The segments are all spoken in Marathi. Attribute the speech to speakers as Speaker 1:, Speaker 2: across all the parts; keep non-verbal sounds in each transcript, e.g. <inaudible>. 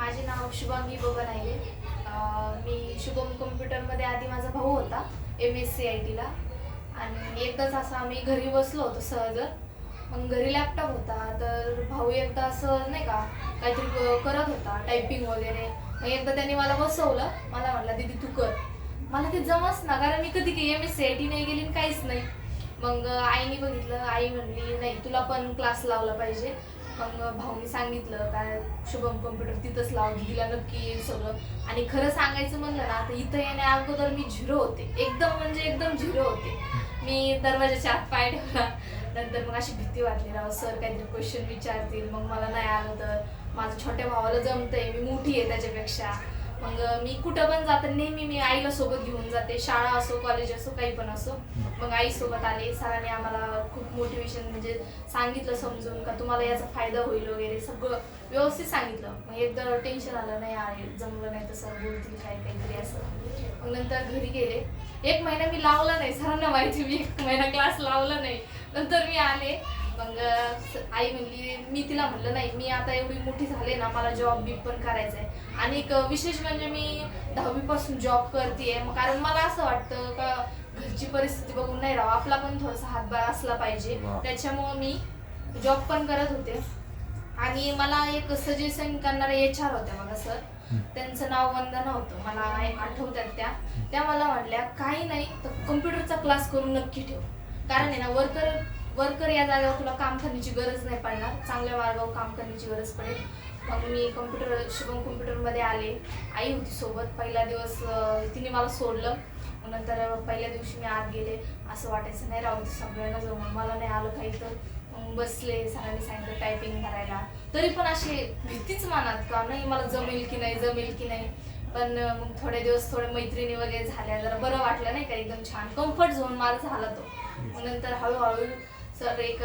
Speaker 1: माझे नाव शुभांगी बबन आहे. मी शुभम कम्प्युटरमध्ये आधी माझा भाऊ होता एम एस सी आय टीला आणि एकदाच असं आम्ही घरी बसलो होतो सहज मग घरी लॅपटॉप होता तर भाऊ एकदा असं नाही का काहीतरी करत होता टायपिंग वगैरे. मग एकदा त्याने मला बसवलं. मला म्हटलं दीदी तू कर. मला ते जमच ना कारण मी कधी M S C I T नाही गेली आणि काहीच नाही. मग आईने बघितलं आई म्हणली नाही तुला पण क्लास लावला पाहिजे. मग भाऊनी सांगितलं काय शुभम कम्प्युटर तिथंच लाव दिदीला नक्की येईल सगळं. आणि खरं सांगायचं म्हणलं ना तर इथं येण्या अगोदर मी झिरो होते. एकदम म्हणजे एकदम झिरो होते. मी दरवाजाच्या आत पाय ठेवला. नंतर मग अशी भीती वाटली राव सर काहीतरी क्वेश्चन विचारतील. मग मला नाही आलं तर माझ्या छोट्या भावाला जमतंय. मी मोठी आहे त्याच्यापेक्षा. मग मी कुठं पण जाते नेहमी मी आईला सोबत घेऊन जाते. शाळा असो कॉलेज असो काही पण असो. मग आई सोबत आले. सरांनी आम्हाला खूप मोटिवेशन म्हणजे सांगितलं समजून का तुम्हाला याचा फायदा होईल वगैरे. सगळं व्यवस्थित सांगितलं. मग एकदा टेन्शन आलं नाही आहे जमलं नाही तसं बोलतील काय काहीतरी असं. मग नंतर घरी गेले. एक महिना मी लावला नाही. सरांना माहिती मी एक महिना क्लास लावला नाही. नंतर मी आले. मग आई म्हणली मी तिला म्हणलं नाही मी आता एवढी मोठी झाले ना मला जॉब बी पण करायचा आहे आणि एक विशेष म्हणजे मी दहावीपासून जॉब करते मग कारण मला असं वाटतं का घरची परिस्थिती बघून नाही राहावं आपला पण थोडासा हातभार असला पाहिजे. त्याच्यामुळं मी जॉब पण करत होते. आणि मला एक सजेशन करणारे एच आर होत्या मला सर त्यांचं नाव वंदना होतं. मला आठवतात त्या. त्या मला म्हटल्या काही नाही तर कम्प्युटरचा क्लास करून नक्की ठेव. कारण आहे ना वर्कर वर्कर या जागेवर तुला काम करण्याची गरज नाही पडणार. चांगल्या मार्गावर काम करण्याची गरज पडेल. मग मी कम्प्युटर शुभम कम्प्युटरमध्ये आले. आई होती सोबत. पहिला दिवस तिने मला सोडलं. नंतर पहिल्या दिवशी मी आत गेले. असं वाटायचं नाही राहू दे सगळ्यांना जमून मला नाही आलं काही तर. मग बसले सरांनी सांगितलं टायपिंग करायला. तरी पण अशी भीतीच मानात का नाही मला जमेल की नाही जमेल की नाही. पण मग थोडे दिवस थोडे मैत्रिणी वगैरे झाल्या. जरा बरं वाटलं नाही का? एकदम छान. कम्फर्ट झोन माझा झाला तो. मग नंतर हळूहळू सर एक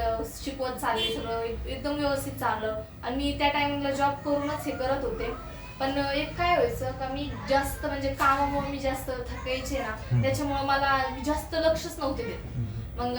Speaker 1: शिकवत चालली सगळं एक- एकदम व्यवस्थित चाललं. आणि मी त्या टायमिंगला जॉब करूनच हे करत होते. पण एक काय व्हायचं का मी जास्त म्हणजे कामामुळे मी जास्त थकायचे ना त्याच्यामुळे मला जास्त लक्षच नव्हते देत. मग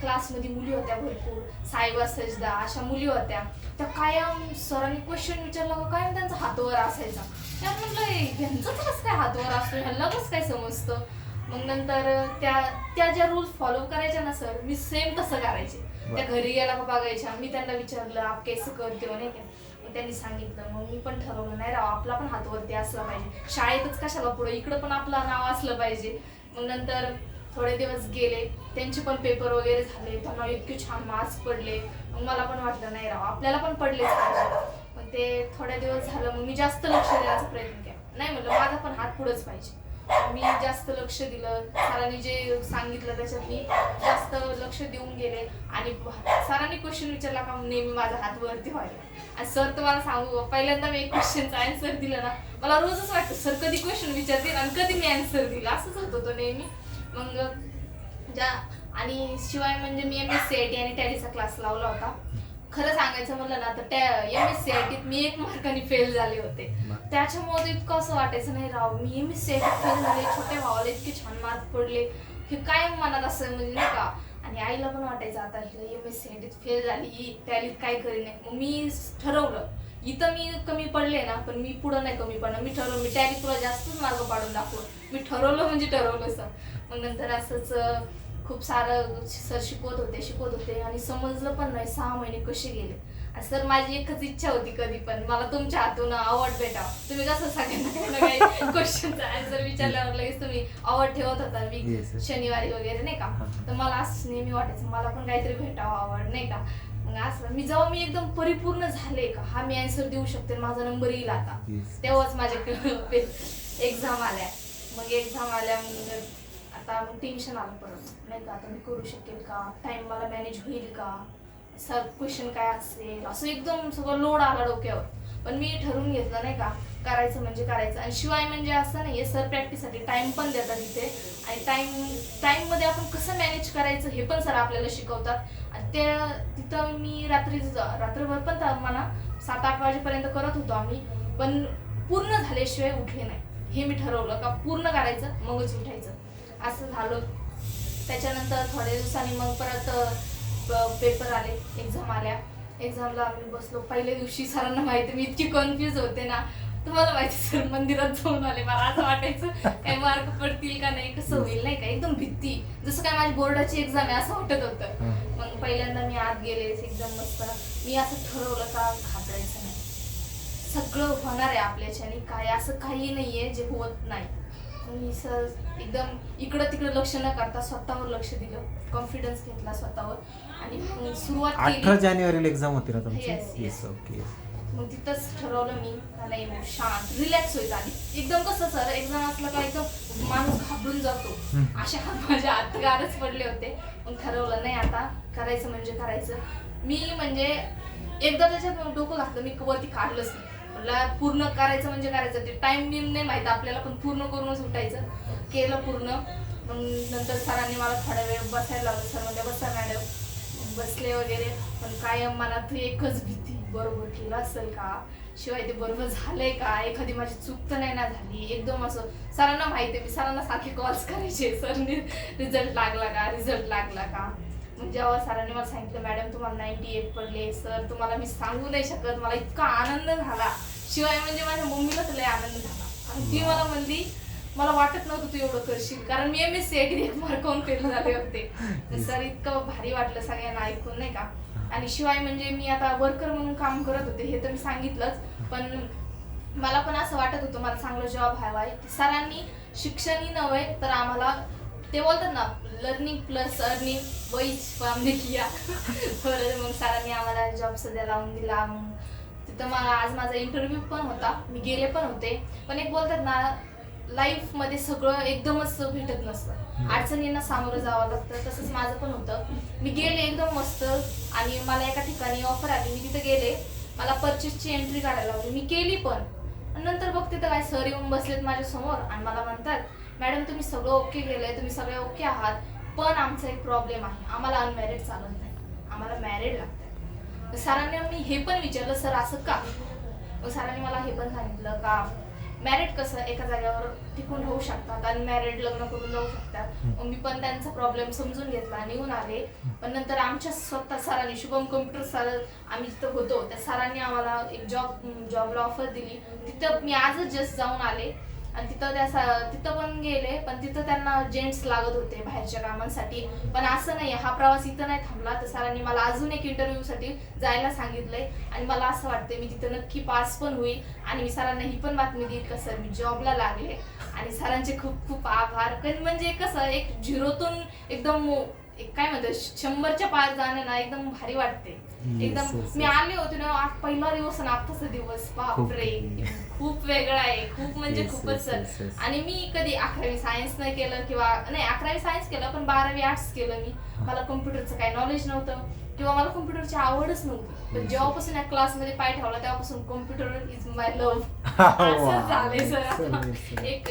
Speaker 1: क्लासमध्ये मुली होत्या भरपूर. सायबा सजदा अशा मुली होत्या. त्या कायम सरांनी क्वेश्चन विचारला का कायम त्यांचा हातवर असायचा. त्या म्हटलं "ए, ह्यांचं कसं काय हातवर असतो? ह्यांना कसं काय समजतं? मग नंतर त्या त्या ज्या रूल्स फॉलो करायच्या ना सर मी सेम तसं करायचे. त्या घरी गेला का बघायच्या मी त्यांना विचारलं आप कैसे करते हो नाही का? मग त्यांनी सांगितलं मग मी पण ठरवलं नाही राव आपला पण हातवरती असला पाहिजे. शाळेतच कशाला पुढे? इकडं पण आपलं नाव असलं पाहिजे. मग नंतर थोडे दिवस गेले त्यांचे पण पेपर वगैरे झाले त्यांना इतके छान मार्क्स पडले. मग मला पण वाटलं नाही राव आपल्याला पण पडलेच पाहिजे. मग ते थोडे दिवस झालं मग मी जास्त लक्ष देण्याचा प्रयत्न केला. नाही म्हटलं माझा पण हात पुढंच पाहिजे. मी जास्त लक्ष दिलं. सरांनी जे सांगितलं त्याच्यात मी जास्त लक्ष देऊन गेले. आणि सरांनी क्वेश्चन विचारला का नेहमी माझा हात वरती व्हायला. आणि सर तुम्हाला सांगू पहिल्यांदा मी एक क्वेश्चनचा आन्सर दिलं ना मला रोजच वाटतं सर कधी क्वेश्चन विचारतील आणि कधी मी आन्सर दिला? असंच होत होतं नेहमी. मग ज्या आणि शिवाय म्हणजे मी M S C I T आणि टॅलीचा क्लास लावला होता. खरं सांगायचं म्हणलं ना तर त्या एम एस सी आय टीत मी एक मार्काने फेल झाले होते. त्याच्यामुळे इतकं असं वाटायचं नाही राव मी एम एस सी आय टीत फेल झाले छोट्या भावाला इतके छान मार्क पडले हे कायम मनात असं म्हणजे नाही का? आणि आईला पण वाटायचं आता हिला एम एस सी आय टीत फेल झाली ही टॅलीत काय करीन? नाही मग मी ठरवलं इथं मी कमी पडले ना पण मी पुढं नाही कमी पडणार. मी ठरवलं मी टॅली तुला जास्तच मार्ग पाडून दाखवलं. मी ठरवलं म्हणजे ठरवलं सर. मग नंतर असंच खूप सारं सर शिकवत होते शिकवत होते आणि समजलं पण नाही सहा महिने कसे गेले आणि सर माझी एकच इच्छा होती कधी पण मला तुमच्या हातून अवॉर्ड भेटावं तुम्ही कसं सगळ्यांना काही ना काही <laughs> क्वेश्चनचा आन्सर विचारल्यावर लगेच तुम्ही अवॉर्ड ठेवत होता मी. शनिवारी वगैरे नाही का. तर मला असं नेहमी वाटायचं मला पण काहीतरी भेटावं अवॉर्ड नाही का मग असं मी जेव्हा मी एकदम परिपूर्ण झाले का हा मी आन्सर देऊ शकते माझा नंबर येईल आता. तेव्हाच माझ्या एक्झाम <laughs> आल्या मग एक्झाम आल्या आता मग टेन्शन आलं परत. नाही का? आता मी करू शकेल का? टाइम मला मॅनेज होईल का? सर क्वेश्चन काय असेल? असं एकदम सगळं लोड आला डोक्यावर. पण मी ठरवून घेतलं नाही का? करायचं म्हणजे करायचं. आणि शिवाय म्हणजे असं नाही आहे सर प्रॅक्टिससाठी टाइम पण देतात तिथे आणि टाइम टाइममध्ये आपण कसं मॅनेज करायचं हे पण सर आपल्याला शिकवतात. आणि ते तिथं मी रात्री रात्रभर पण तर म्हणा सात आठ वाजेपर्यंत करत होतो आम्ही. पण पूर्ण झाल्याशिवाय उठले नाही. हे मी ठरवलं का पूर्ण करायचं मगच उठायचं. असं झालं. त्याच्यानंतर थोड्या दिवसांनी मग परत पेपर आले एक्झाम आल्या. एक्झामला आम्ही बसलो. पहिल्या दिवशी सरांना माहिती मी इतकी कन्फ्यूज होते ना. तुम्हाला माहिती सर मंदिरात जाऊन आले. मला असं वाटायचं काही मार्क पडतील का नाही? कसं होईल नाही का? एकदम भीती. जसं काय माझी बोर्डाची एक्झाम आहे असं वाटत होतं. मग पहिल्यांदा मी आत गेले एकदम मस्त मी असं ठरवलं का घाबरायचं नाही. सगळं होणार आहे आपल्याच्याने. काय असं काही नाहीये जे होत नाही. मी सर एकदम इकडं तिकडं लक्ष न करता स्वतःवर लक्ष दिलं. कॉन्फिडन्स घेतला स्वतःवर. आणि मग सुरुवात
Speaker 2: अठरा
Speaker 1: केली.
Speaker 2: जानेवारीला एक्झाम होती ना तुमची?
Speaker 1: Yes, yes.
Speaker 2: येस ओके
Speaker 1: मग तिथंच ठरवलं मी नाही मग शांत रिलॅक्स व्हायचं आधी एकदम कसं सर एक्झाम असलं का एकदम माणूस घाबरून जातो.
Speaker 2: हम्म.
Speaker 1: अशा <laughs> माझ्या हात गारच पडले होते. मग ठरवलं नाही आता करायचं म्हणजे करायचं. मी म्हणजे एकदा त्याच्यात डोकं घातलं मी वरती काढलंच नाही. आपल्याला पूर्ण करायचं म्हणजे करायचं. ते टाइम बिम नाही माहीत आपल्याला पण पूर्ण करूनच उठायचं. केलं पूर्ण. मग नंतर सरांनी मला थोडा वेळ बसायला लावलं. सर म्हणजे बसा मॅडम बसले वगैरे. पण कायम मनात एकच भीती बरोबर केलं असेल का? शिवाय ते बरोबर झालंय का? एखादी माझी चूक तर नाही ना झाली? एकदम असं सरांना माहिती आहे मी सरांना सारखे कॉल्स करायचे. सरने रिझल्ट लागला का? रिझल्ट लागला का? मग जेव्हा सरांनी मला सांगितलं मॅडम तुम्हाला नाईन्टी एट पडले सर तुम्हाला मी सांगू नाही शकत मला इतका आनंद झाला. शिवाय म्हणजे माझ्या मम्मीलाच लय आनंद झाला. आणि ती मला म्हणली मला वाटत नव्हतं तू एवढं करशील कारण मी एम एस सी एक मार्कावून फेल झाले होते. सर इतकं भारी वाटलं सगळ्यांना ऐकून नाही का? आणि शिवाय म्हणजे मी आता वर्कर म्हणून काम करत होते हे तर मी सांगितलंच. पण मला पण असं वाटत होतं मला चांगलं जॉब हवा आहे. सरांनी शिक्षणही नव्हे तर आम्हाला ते बोलतात ना लर्निंग प्लस अर्निंग वैज हमने किया बरं मग सरांनी आम्हाला जॉब सध्या लावून दिला. मग तिथं मला आज माझा इंटरव्ह्यू पण होता. मी गेले पण होते. पण एक बोलतात ना लाईफमध्ये सगळं एकदमच भेटत नसतं. अडचणींना सामोरं जावं लागतं. तसंच माझं पण होतं. मी गेले एकदम मस्त. आणि मला एका ठिकाणी ऑफर आली. मी तिथे गेले. मला परचेसची एंट्री काढायला लावली. मी केली पण. नंतर बघते तर काय सर येऊन बसलेत माझ्यासमोर आणि मला म्हणतात मॅडम तुम्ही सगळं ओके केलंय तुम्ही सगळे ओके आहात पण आमचा एक प्रॉब्लेम आहे. आम्हाला अनमॅरिड चालत नाही. आम्हाला मॅरिड लागतात सरांनी मी हे पण विचारलं सर असं का? मग सरांनी मला हे पण सांगितलं का मॅरिड कसं? एका जागेवर टिकून राहू शकतात अनमॅरिड लग्न करून जाऊ शकतात. मग मी पण त्यांचा प्रॉब्लेम समजून घेतला निघून आले. पण नंतर आमच्या स्वतः सरांनी शुभम कम्प्युटर सर आम्ही जिथं होतो. त्या सरांनी आम्हाला एक जॉब जॉबला ऑफर दिली. तिथं मी आजच जस्ट जाऊन आले. आणि तिथं त्या सा- तिथं पण गेले पण तिथं त्यांना जेंट्स लागत होते बाहेरच्या कामांसाठी. पण असं नाही हा प्रवास इथं नाही थांबला. तर सरांनी मला अजून एक इंटरव्ह्यूसाठी जायला सांगितलंय. आणि मला असं वाटतंय मी तिथं नक्की पास पण होईल. आणि मी सरांना ही पण बातमी देईल का सर मी जॉबला लागले. आणि सरांचे खूप खूप आभार. म्हणजे कसं एक झिरोतून एकदम एक काय म्हणतात शंभरच्या पार जाणं ना एकदम भारी वाटते. एकदम मी. आले होते ना आज पहिला दिवस आणि आत्ताचा दिवस. बापरे
Speaker 2: खूप-
Speaker 1: वेगळा आहे. खूप म्हणजे खूपच. सर. आणि मी कधी अकरावी सायन्स नाही केलं किंवा नाही अकरावी सायन्स केलं पण बारावी आर्ट्स केलं मी. मला कम्प्युटरचं काही नॉलेज नव्हतं. किंवा मला कम्प्युटरची आवडच नव्हती. पण. जेव्हापासून या क्लासमध्ये पाय ठेवला तेव्हापासून कम्प्युटर इज माय लव्ह. असं झालंय सर. एक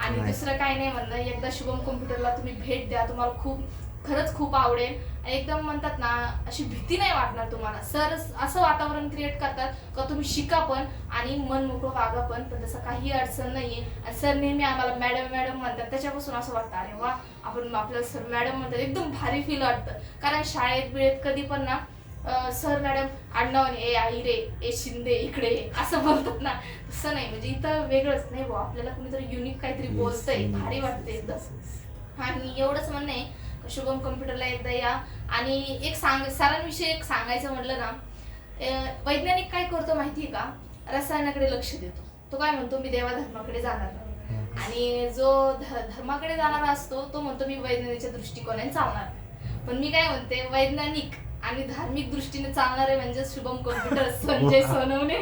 Speaker 1: आणि. दुसरं काही नाही म्हणणं. एकदा शुभम कम्प्युटरला तुम्ही भेट द्या. तुम्हाला खूप खरंच खूप आवडेल. एकदम म्हणतात ना अशी भीती नाही वाटणार तुम्हाला. सर असं वातावरण क्रिएट करतात का तुम्ही शिका पण आणि मन मोकळं वागा पण पण तसं काही अडचण नाहीये. आणि सर नेहमी आम्हाला मॅडम मॅडम म्हणतात. त्याच्यापासून असं वाटतं अरे वा आपण आपल्याला सर मॅडम म्हणतात. एकदम भारी फील वाटतं. कारण शाळेत बिळेत कधी पण ना सर मॅडम आडनावाने ए आई रे ए शिंदे इकडे असं बोलतात ना. तसं नाही. म्हणजे इथं वेगळंच. नाही बुवा आपल्याला कुणीतरी युनिक काहीतरी बोलतंय. भारी
Speaker 2: वाटतंय
Speaker 1: एकदम. आणि एवढंच म्हणणं आहे शुभम कम्प्युटरला एकदा या आणि एक सांग सरांविषयी एक सांगायचं म्हटलं ना वैज्ञानिक काय करतो माहितीये का रसायनाकडे लक्ष देतो तो काय म्हणतो मी देवाधर्माकडे जाणार नाही.
Speaker 2: हम्म.
Speaker 1: आणि जो धर्माकडे जाणारा असतो तो म्हणतो मी वैज्ञानिकच्या दृष्टिकोनाने चालणार नाही. पण मी काय म्हणते वैज्ञानिक आणि धार्मिक दृष्टीने चालणारे म्हणजे शुभम कम्प्युटर संजय <laughs> सोनवणे.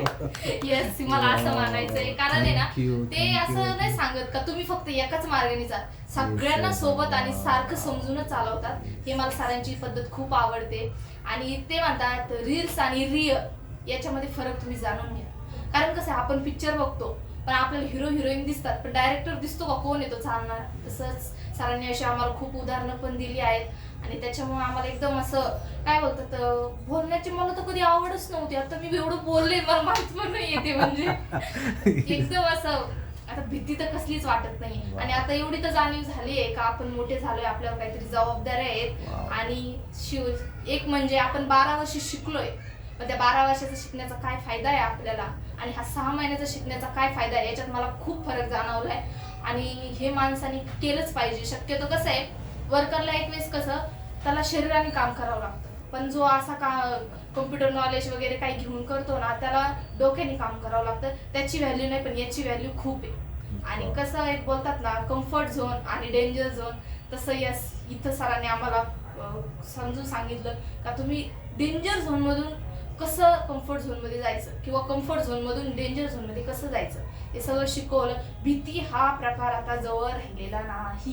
Speaker 1: येस मला असं मानायचंय कारण आहे ना ते. असं नाही सांगत का तुम्ही फक्त एकाच मार्गाने जा. सगळ्यांना. सोबत आणि सारखं समजूनच चालवतात. हे मला सरांची पद्धत खूप आवडते. आणि ते म्हणतात रील्स आणि रिअल याच्यामध्ये फरक तुम्ही जाणून घ्या. कारण कसं आहे, आपण पिक्चर बघतो पण आपल्याला हिरो हिरोईन दिसतात. पण डायरेक्टर दिसतो का? कोण येतो चालणार? तसंच सरांनी अशी आम्हाला खूप उदाहरणं पण दिली आहेत. आणि त्याच्यामुळे आम्हाला एकदम असं काय बोलतात बोलण्याची मला तर कधी आवडच नव्हती. आता मी एवढं बोलले मला माहीत पण नाही येते म्हणजे. <laughs> एकदम असं आता भीती तर कसलीच वाटत नाही. आणि आता एवढी तर जाणीव झाली आहे का आपण मोठे झालोय आपल्यावर काहीतरी जबाबदाऱ्या आहेत. आणि शिव एक म्हणजे आपण बारा वर्ष शिकलोय. पण त्या बारा वर्षाचा शिकण्याचा काय फायदा आहे आपल्याला? आणि हा सहा महिन्याचा शिकण्याचा काय फायदा आहे? याच्यात मला खूप फरक जाणवलाय. आणि हे माणसाने केलंच पाहिजे. शक्यतो कसं आहे वर्करला एक वेळेस कसं त्याला शरीराने काम करावं लागतं. पण जो असा का कम्प्युटर नॉलेज वगैरे काही घेऊन करतो ना त्याला डोक्याने काम करावं लागतं. त्याची व्हॅल्यू नाही पण याची व्हॅल्यू खूप आहे. आणि कसं एक बोलतात ना कम्फर्ट झोन आणि डेंजर झोन तसं यस इथं सरांनी आम्हाला समजून सांगितलं का तुम्ही डेंजर झोन मधून कसं कम्फर्ट झोनमध्ये जायचं? किंवा कम्फर्ट झोन मधून डेंजर झोनमध्ये कसं जायचं? हे सगळं शिकवलं. भीती हा प्रकार आता जवळ राहिलेला नाही.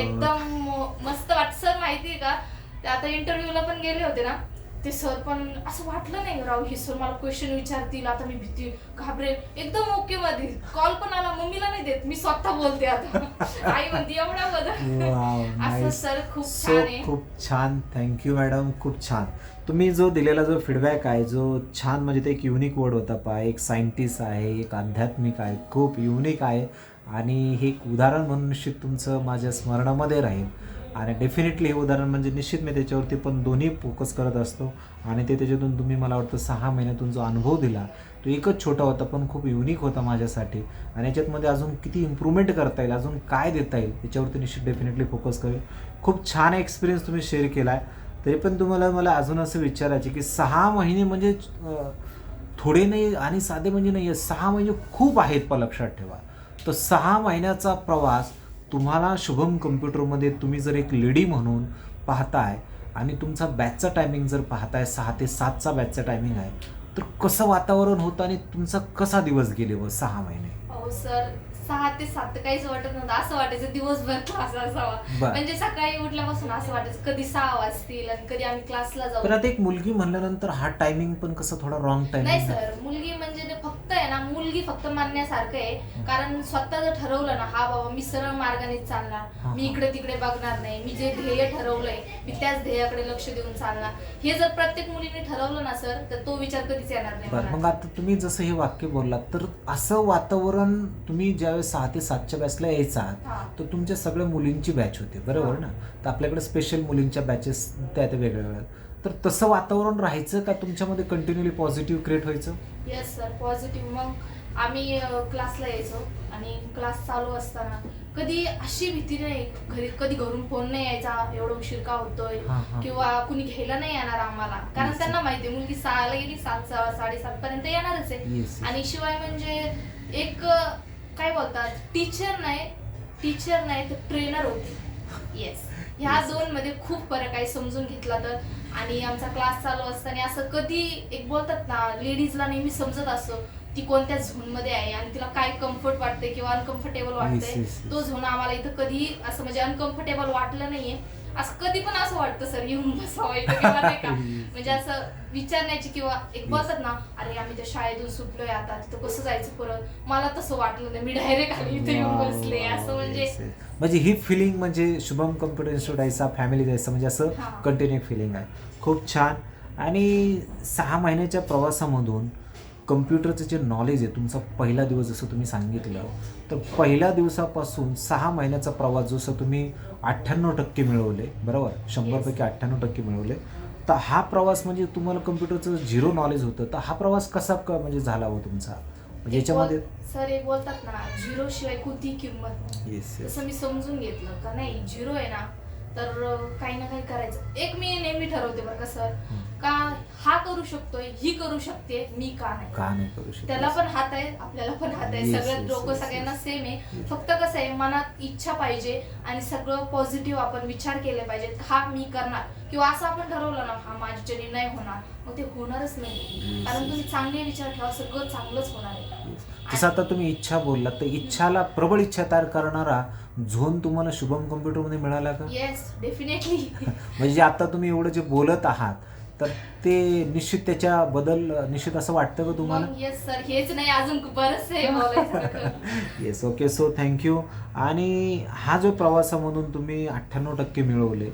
Speaker 1: एकदम मस्त वाटत. सर माहितीये का? ते आता इंटरव्ह्यूला पण गेले होते ना? ते सर पण असं वाटलं नाही राव हे सर मला क्वेश्चन विचारतील. आता मी भीती घाबरेल. एकदम ओके मध्ये. कॉल पण आला. मम्मीला नाही देत. मी स्वतः बोलते आता. <laughs> आई म्हणते एवढा बदल असं. सर खूप छान आहे.
Speaker 2: खूप छान. थँक्यू मॅडम खूप छान. तुम्ही जो दिलेला जो फीडबॅक आहे जो छान म्हणजे ते एक युनिक वर्ड होता पा एक सायंटिस्ट आहे एक आध्यात्मिक आहे खूप युनिक आहे. आणि हे एक उदाहरण म्हणून निश्चित तुमचं माझ्या स्मरणामध्ये राहील. आणि डेफिनेटली हे उदाहरण म्हणजे निश्चित मी त्याच्यावरती पण दोन्ही फोकस करत असतो. आणि ते त्याच्यातून तुम्ही मला वाटतं सहा महिन्यातून जो अनुभव दिला तो एकच छोटा होता पण खूप युनिक होता माझ्यासाठी. आणि याच्यातमध्ये अजून किती इम्प्रूव्हमेंट करता येईल अजून काय देता येईल याच्यावरती निश्चित डेफिनेटली फोकस करेल. खूप छान एक्सपिरियन्स तुम्ही शेअर केला आहे तरी पण तुम्हाला मला अजून असं विचारायचे की सहा महिने म्हणजे थोडे नाही आणि साधे म्हणजे नाही आहे सहा महिने खूप आहेत पण लक्षात ठेवा. तर सहा महिन्याचा प्रवास तुम्हाला शुभम कम्प्युटरमध्ये तुम्ही जर एक लेडी म्हणून पाहताय आणि तुमचा बॅचचा टायमिंग जर पाहताय सहा ते सातचा बॅचचा टायमिंग आहे तर कसं वातावरण होतं आणि तुमचा कसा दिवस गेले व सहा महिने?
Speaker 1: हो, सर. सहा ते सात काहीच वाटत नव्हतं. असं वाटायचं दिवसभर क्लास असावा.
Speaker 2: बर.
Speaker 1: म्हणजे सकाळी उठल्यापासून असं वाटायचं कधी सहा वाजतील आणि कधी आम्ही क्लासला
Speaker 2: पण
Speaker 1: जाऊ
Speaker 2: आता एक मुलगी म्हणल्यानंतर हा टायमिंग पण कसं थोडा रॉंग
Speaker 1: नाही
Speaker 2: टायमिंग
Speaker 1: सर मुलगी म्हणजे ते फक्त आहे ना मुलगी फक्त मानण्यासारखं आहे. कारण स्वतः जर ठरवलं ना हा बाबा मी सरळ मार्गानेच
Speaker 2: हा,
Speaker 1: चालणार मी. इकडे तिकडे बघणार नाही मी जे ध्येय ठरवलंय मी त्याच ध्येयाकडे लक्ष देऊन चालणार. हे जर प्रत्येक मुलीने ठरवलं ना सर तर तो विचार कधीच येणार नाही
Speaker 2: बरं मग. आता तुम्ही जसं हे वाक्य बोललात तर असं वातावरण तुम्ही ज्यावेळेस सहा ते सातच्या बॅचला यायचा. तर तुमच्या सगळ्या मुलींची बॅच होती बरोबर ना? तर आपल्याकडे स्पेशल मुलींच्या बॅचेस त्या त्या वेगळ्या वेगळ्या. तर तसं वातावरण राहायचं का तुमच्यामध्ये कंटिन्युअली पॉझिटिव्ह क्रिएट व्हायचं?
Speaker 1: येस सर पॉझिटिव्ह मग आम्ही क्लासला यायचो आणि क्लास चालू असताना कधी अशी भीती नाही घरी कधी घरून फोन नाही यायचा एवढं उशीर का होतोय. किंवा कुणी घ्यायला नाही येणार आम्हाला. कारण. त्यांना माहिती आहे मुलगी सहाला गेली सात सहा साडेसात पर्यंत येणारच आहे. आणि शिवाय म्हणजे काय बोलतात? टीचर नाही टीचर नाही तर ट्रेनर होते. येस ह्या. दोन मध्ये खूप फरक आहे समजून घेतला तर. आणि आमचा क्लास चालू असताना असं कधी एक बोलतात ना लेडीजला नेहमी समजत असतो ती कोणत्या झोनमध्ये आहे आणि तिला काय कम्फर्ट वाटते किंवा अनकम्फर्टेबल वाटतंय. तो झोन आम्हाला इथं कधी असं म्हणजे अनकम्फर्टेबल वाटलं नाहीये. असं कधी पण असं वाटतं सर येऊन बसावं. इथं किंवा नाही का? <laughs> म्हणजे असं विचारण्याची किंवा एक बोलतात ना अरे आम्ही त्या शाळेतून सुटलोय आता तिथं कसं जायचं परत मला तसं वाटलं नाही मी डायरेक्ट आली इथे येऊन बसले. असं म्हणजे.
Speaker 2: म्हणजे ही फिलिंग म्हणजे शुभम कम्प्युटर इन्स्टिट्यूट फॅमिली जायचं म्हणजे असं
Speaker 1: हा.
Speaker 2: कंटिन्यू फिलिंग आहे. खूप छान. आणि सहा महिन्याच्या प्रवासामधून कम्प्युटरचं जे नॉलेज आहे तुमचा पहिला दिवस जसं तुम्ही सांगितलं तर पहिल्या दिवसापासून सहा महिन्याचा प्रवास जसं तुम्ही अठ्ठ्याण्णव टक्के मिळवले बरोबर? शंभरपैकी अठ्ठ्याण्णव टक्के मिळवले. तर हा प्रवास म्हणजे तुम्हाला कम्प्युटरचं झिरो नॉलेज होतं. तर हा प्रवास कसा क- म्हणजे झाला हो तुमचा? म्हणजे याच्यामध्ये
Speaker 1: सर एक बोलतात ना झिरो शिवाय कोणती किंमत
Speaker 2: येस
Speaker 1: तसं मी समजून घेतलं का नाही? झिरो आहे ना तर काही ना काही करायचं. एक मी नेहमी ठरवते बरं का सर का हा करू शकतोय ही करू शकते मी का नाही.
Speaker 2: का नाही करू शकत?
Speaker 1: त्याला पण हात आहे आपल्याला पण हात आहे.
Speaker 2: Yes,
Speaker 1: सगळं
Speaker 2: yes,
Speaker 1: डोकं
Speaker 2: yes,
Speaker 1: सगळ्यांना
Speaker 2: yes.
Speaker 1: सेम आहे.
Speaker 2: Yes.
Speaker 1: फक्त कसं आहे मनात इच्छा पाहिजे आणि सगळं पॉझिटिव्ह आपण विचार केले पाहिजेत हा मी करणार. किंवा असं आपण ठरवलं ना हा माझ्याच्याने नाही होणार मग ते होणारच नाही
Speaker 2: Yes,
Speaker 1: कारण
Speaker 2: yes.
Speaker 1: तुम्ही चांगले विचार ठेवा सगळं चांगलंच होणार आहे.
Speaker 2: जसं आता तुम्ही इच्छा बोललात तर इच्छाला प्रबळ इच्छा तयार करणारा झोन तुम्हाला शुभम कम्प्युटरमध्ये मिळाला का?
Speaker 1: येस डेफिनेटली <laughs>
Speaker 2: म्हणजे आता तुम्ही एवढं जे बोलत आहात तर ते निश्चित त्याच्या बदल निश्चित असं वाटतं का तुम्हाला?
Speaker 1: येस सर हेच नाही अजून बरंच
Speaker 2: येस ओके सो थँक्यू आणि हा जो प्रवासामधून तुम्ही अठ्ठ्याण्णव टक्के मिळवले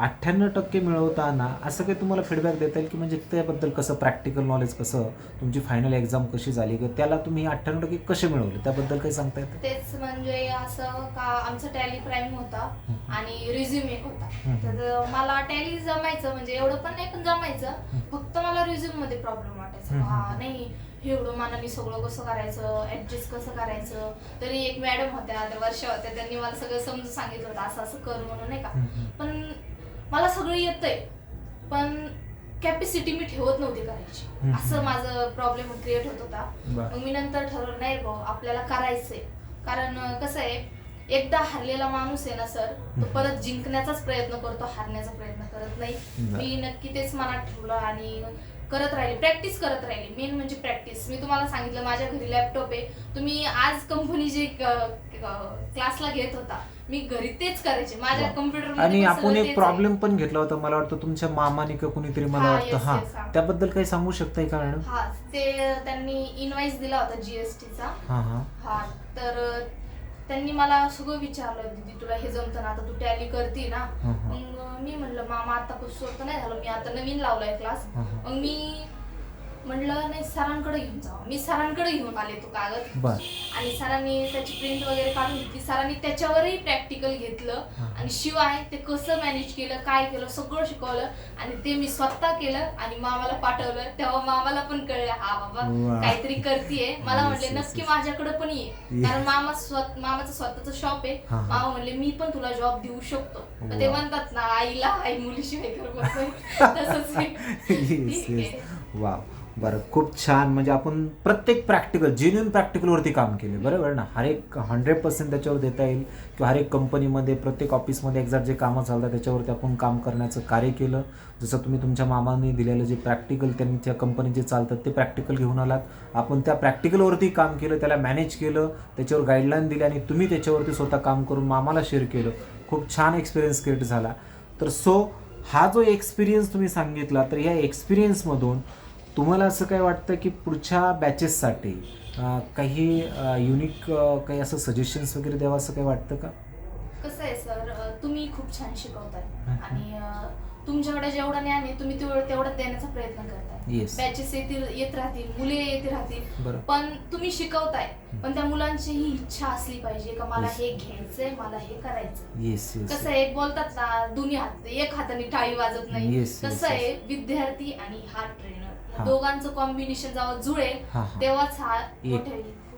Speaker 2: अठ्ठ्याण्णव टक्के मिळवताना असं काही तुम्हाला फीडबॅक देता येईल की म्हणजे त्याबद्दल कसं प्रॅक्टिकल नॉलेज कसं तुमची फायनल एक्झाम कशी झाली किंवा त्याला तुम्ही अठ्ठ्याण्णव टक्के कसे मिळवले? त्याबद्दल काही सांगता येतं?
Speaker 1: तेच म्हणजे असं का आमचा टॅली प्राईम होता आणि रिझ्युम एक होता. तर मला टॅली जमायचं म्हणजे एवढं पण नाही पण जमायचं. फक्त मला रिझ्युममध्ये प्रॉब्लेम वाटायचा. हा नाही एवढं मानाने सगळं कसं करायचं ऍडजस्ट कसं करायचं? तरी एक मॅडम होत्या त्या वर्षा होत्या त्यांनी मला सगळं समजून सांगितलं होतं असं असं कर म्हणून नाही का. पण मला सगळं येतंय. पण कॅपॅसिटी मी ठेवत नव्हती करायची. असं माझं प्रॉब्लेम क्रिएट होत होता. मग मी नंतर ठरवलं नाही भाऊ आपल्याला करायचंय. कारण कसं आहे एकदा हरलेला माणूस आहे ना सर तो. परत जिंकण्याचाच प्रयत्न करतो हारण्याचा प्रयत्न करत नाही. मी नक्की तेच मनात ठेवलं आणि करत राहिले. प्रॅक्टिस करत राहिली. मेन म्हणजे प्रॅक्टिस मी तुम्हाला सांगितलं माझ्या घरी लॅपटॉप आहे. तुम्ही आज कंपनी जे क्लासला घेत होता मी घरी तेच करायचे. माझ्या
Speaker 2: वा.
Speaker 1: कम्प्युटर
Speaker 2: आणि आपण एक प्रॉब्लेम पण घेतला होता मला वाटतं तुमच्या मामाने का कुणीतरी मला
Speaker 1: हा,
Speaker 2: वाटतं
Speaker 1: yes,
Speaker 2: हा.
Speaker 1: yes, हा.
Speaker 2: त्याबद्दल काही सांगू शकताय का मॅडम?
Speaker 1: हा ते त्यांनी इनवाइस दिला होता जीएसटीचा
Speaker 2: हा हा.
Speaker 1: हा तर त्यांनी मला सगळं विचारलं दीदी तुला हे जमतं ना आता तू टॅली करते ना.
Speaker 2: हा, हा.
Speaker 1: मग मी म्हणलं मामा आता पुस्तक नाही झालं. मी आता नवीन लावलाय क्लास
Speaker 2: हा, हा.
Speaker 1: मग मी म्हणलं नाही सरांकडे घेऊन जावं मी सरांकडे घेऊन आले तो कागद.
Speaker 2: बर
Speaker 1: आणि सरांनी त्याची प्रिंट वगैरे काढून घेतली. सरांनी त्याच्यावरही प्रॅक्टिकल घेतलं.
Speaker 2: हा.
Speaker 1: आणि शिवाय ते कसं मॅनेज केलं काय केलं सगळं शिकवलं. आणि ते मी स्वतः केलं आणि मामाला पाठवलं. तेव्हा मामाला पण कळलं हा बाबा. काहीतरी करतीये. मला
Speaker 2: Yes,
Speaker 1: म्हणले
Speaker 2: yes,
Speaker 1: नक्की
Speaker 2: yes.
Speaker 1: माझ्याकडे पण ये.
Speaker 2: Yes.
Speaker 1: कारण मामा स्वत मामाचं स्वतःचं शॉप आहे.
Speaker 2: हा, हा.
Speaker 1: मामा म्हणले मी पण तुला जॉब देऊ शकतो. ते
Speaker 2: वा.
Speaker 1: म्हणतात ना आईला आई मुलीशिवाय नाही. <laughs> तसंच ठीक आहे.
Speaker 2: वा बरं खूप छान. म्हणजे आपण प्रत्येक प्रॅक्टिकल जेन्युन प्रॅक्टिकलवरती काम केले बरोबर ना? हर एक हंड्रेड पर्सेंट त्याच्यावर देता येईल किंवा हर एक कंपनीमध्ये प्रत्येक ऑफिसमध्ये एक्झॅक्ट जे कामं चालतात त्याच्यावरती आपण काम करण्याचं कार्य केलं. जसं तुम्ही तुमच्या मामाने दिलेलं जे प्रॅक्टिकल त्यांनी त्या कंपनी जे चालतात ते प्रॅक्टिकल घेऊन आलात. आपण त्या प्रॅक्टिकलवरती काम केलं त्याला मॅनेज केलं त्याच्यावर गाईडलाईन दिली आणि तुम्ही त्याच्यावरती स्वतः काम करून मामाला शेअर केलं. खूप छान एक्सपिरियन्स क्रिएट झाला. तर सो हा जो एक्सपिरियन्स तुम्ही सांगितला तर ह्या एक्सपिरियन्समधून तुम्हाला असं काय वाटतं की पुढच्या बॅचेससाठी काही युनिक काही असं सजेशन्स वगैरे द्यावं असं काही वाटतं का?
Speaker 1: कसं आहे सर तुम्ही खूप छान शिकवताय. आणि तुमच्याकडे जेवढं ज्ञान आहे तुम्ही तेवढं देण्याचा प्रयत्न करताय.
Speaker 2: Yes.
Speaker 1: बॅचेस येतील येत राहतील मुले येत राहतील. पण तुम्ही शिकवताय. पण त्या मुलांची ही इच्छा असली पाहिजे का मला
Speaker 2: Yes.
Speaker 1: हे घ्यायचंय मला हे करायचं कसं आहे एक बोलतात ना दोन्ही हात एक हाताने टाळी वाजत नाही.
Speaker 2: Yes, yes,
Speaker 1: कसं आहे. विद्यार्थी आणि हा ट्रेनर. दोघांचं कॉम्बिनेशन जेव्हा जुळेल तेव्हाच हा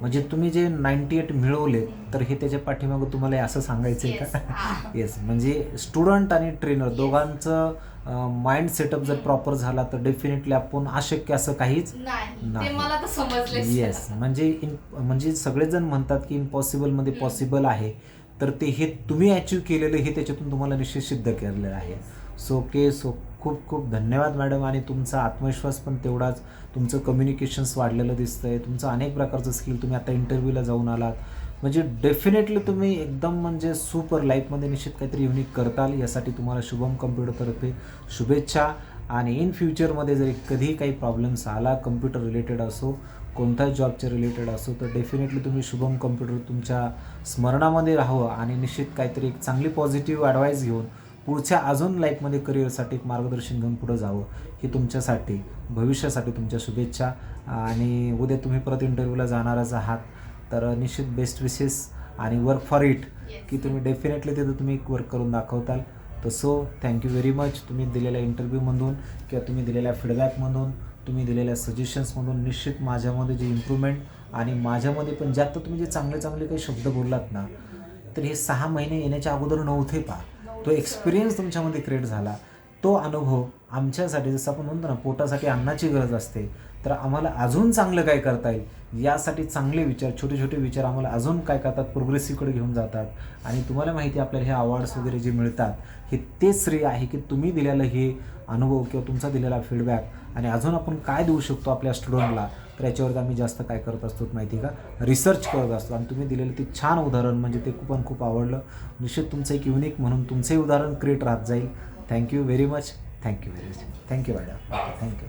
Speaker 2: म्हणजे तुम्ही जे नाईन्टी एट मिळवले तर हे त्याच्या पाठीमागं तुम्हाला असं सांगायचं आहे का. येस <laughs> म्हणजे स्टुडंट आणि ट्रेनर दोघांचं माइंड सेटअप जर. प्रॉपर झाला तर डेफिनेटली आपण अशक्य असं काहीच
Speaker 1: नाही. ते
Speaker 2: नाही.
Speaker 1: मला तर समजले
Speaker 2: येस म्हणजे इन म्हणजे सगळेजण म्हणतात की इम्पॉसिबलमध्ये. पॉसिबल आहे. तर ते हे तुम्ही अचीव केलेलं हे त्याच्यातून तुम्हाला निश्चित सिद्ध केलेलं आहे. सो के सो खूप खूप धन्यवाद मॅडम. आणि तुमचा आत्मविश्वास पण तेवढाच. तुमचं कम्युनिकेशन्स वाढलेलं दिसतं आहे तुमचं अनेक प्रकारचं स्किल तुम्ही आता इंटरव्ह्यूला जाऊन आलात. म्हणजे डेफिनेटली तुम्ही एकदम म्हणजे सुपर लाईफमध्ये निश्चित काहीतरी युनिक करताल. यासाठी तुम्हाला शुभम कम्प्युटरतर्फे शुभेच्छा. आणि इन फ्युचरमध्ये जरी कधी काही प्रॉब्लेम्स आला कम्प्युटर रिलेटेड असो कोणत्याही जॉबच्या रिलेटेड असो तर डेफिनेटली तुम्ही शुभम कम्प्युटर तुमच्या स्मरणामध्ये राहावं. आणि निश्चित काहीतरी एक चांगली पॉझिटिव्ह ॲडवाईस घेऊन पुढच्या अजून लाईफमध्ये करिअरसाठी एक मार्गदर्शन घेऊन पुढं जावं हे तुमच्यासाठी भविष्यासाठी तुमच्या शुभेच्छा. आणि उद्या तुम्ही परत इंटरव्ह्यूला जाणारच आहात तर निश्चित बेस्ट विशेस आणि वर्क फॉर इट की तुम्ही डेफिनेटली तिथं तुम्ही वर्क करून दाखवताल. तर सो थँक्यू व्हेरी मच तुम्ही दिलेल्या इंटरव्ह्यूमधून किंवा तुम्ही दिलेल्या फीडबॅकमधून तुम्ही दिलेल्या सजेशन्समधून निश्चित माझ्यामध्ये जे इम्प्रूव्हमेंट आणि माझ्यामध्ये पण जे आत्ता तुम्ही जे चांगले चांगले काही शब्द बोललात ना तर हे सहा महिने येण्याच्या अगोदर नव्हते पा तो एक्सपिरियन्स तुमच्यामध्ये क्रिएट झाला. तो अनुभव आमच्यासाठी जसं आपण म्हणतो ना पोटासाठी अन्नाची गरज असते. तर आम्हाला अजून चांगलं काय करता येईल? यासाठी चांगले विचार छोटे छोटे विचार आम्हाला अजून काय करतात? प्रोग्रेसिव्हकडे घेऊन जातात. आणि तुम्हाला माहिती आपल्याला हे अवॉर्ड्स वगैरे जे मिळतात हे तेच श्रेय आहे की तुम्ही दिलेलं हे अनुभव किंवा तुमचा दिलेला फीडबॅक आणि अजून आपण काय देऊ शकतो आपल्या स्टुडंटला तर याच्यावर आम्ही जास्त काय करत असतो माहिती आहे का? रिसर्च करत असतो. आणि तुम्ही दिलेलं ते छान उदाहरण म्हणजे ते पण खूप आवडलं. निश्चित तुमचं एक युनिक म्हणून तुमचंही उदाहरण क्रिएट राहत जाईल. Thank you very much thank you very much thank you madam thank you